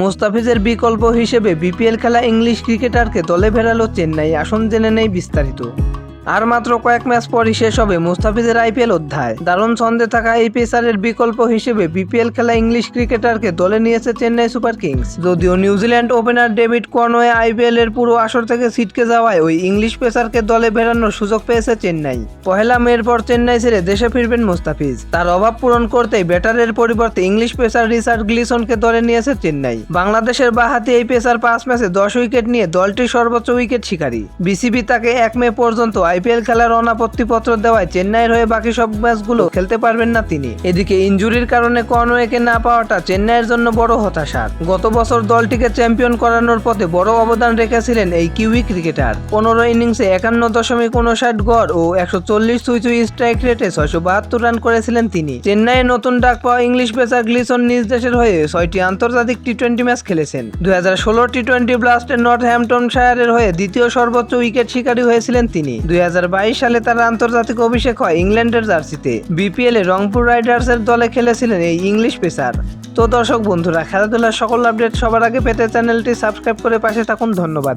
মোস্তাফিজের বিকল্প হিসেবে বিপিএল খেলা ইংলিশ ক্রিকেটারকে দলে ফেরালো চেন্নাই। আসন জেনে নেই বিস্তারিত। আর মাত্র কয়েক ম্যাচ পরই শেষ হবে মুস্তাফিজের আইপিএল অধ্যায়। দারুণ ছন্দে থাকা এই পেসারের বিকল্প হিসেবে বিপিএল খেলা ইংলিশ ক্রিকেটারকে দলে নিয়েছে চেন্নাই সুপার কিংস। যদিও New Zealand opener David Conway IPL এর পুরো আসর থেকে ছিটকে যাওয়ায় ওই ইংলিশ পেসারকে দলে ফেরানোর সুযোগ পেয়েছে চেন্নাই। পহেলা মের পর চেন্নাই ছেড়ে দেশে ফিরবেন মুস্তাফিজ। তার অভাব পূরণ করতেই ব্যাটারের পরিবর্তে ইংলিশ পেসার রিচার্ড গ্লিসনকে দলে নিয়েছে চেন্নাই। বাংলাদেশের বাহাতি এই পেসার পাঁচ ম্যাচে দশ উইকেট নিয়ে দলটির সর্বোচ্চ উইকেট শিকারী। বিসিবি তাকে এক মে পর্যন্ত আইপিএল খেলার অনাপত্তিপত্র দেওয়ায় চেন্নাইয়ের হয়ে বাকি সব ম্যাচগুলো খেলতে পারবেন না তিনি। এদিকে ইনজুরির কারণে কনওয়েকে না পাওয়াটা চেন্নাইয়ের জন্য বড় হতাশার। গত বছর দলটিকে চ্যাম্পিয়ন করানোর পথে বড় অবদান রেখেছিলেন এই কিউই ক্রিকেটার। পনেরো ইনিংসে একান্ন দশমিক উনষাট গড় ও একশো চল্লিশ সুই সুই স্ট্রাইক রেটে ছয়শো বাহাত্তর রান করেছিলেন তিনি। চেন্নাইয়ে নতুন ডাক পাওয়া ইংলিশ পেসার গ্লিসন নিজ দেশের হয়ে ছয়টি আন্তর্জাতিক টি টোয়েন্টি ম্যাচ খেলেছেন। দুই হাজার ষোলো টি টোয়েন্টি ব্লাস্টের নর্থ হ্যাম্পটন শায়ারের হয়ে দ্বিতীয় সর্বোচ্চ উইকেট শিকারী হয়েছিলেন তিনি। দুই বাইশ সালে তার আন্তর্জাতিক অভিষেক হয় ইংল্যান্ডের জার্সিতে। বিপিএল এ রংপুর রাইডার্সের দলে খেলেছিলেন এই ইংলিশ পেসার। তো দর্শক বন্ধুরা, খেলাধুলার সকল আপডেট সবার আগে পেতে চ্যানেলটি সাবস্ক্রাইব করে পাশে থাকুন। ধন্যবাদ।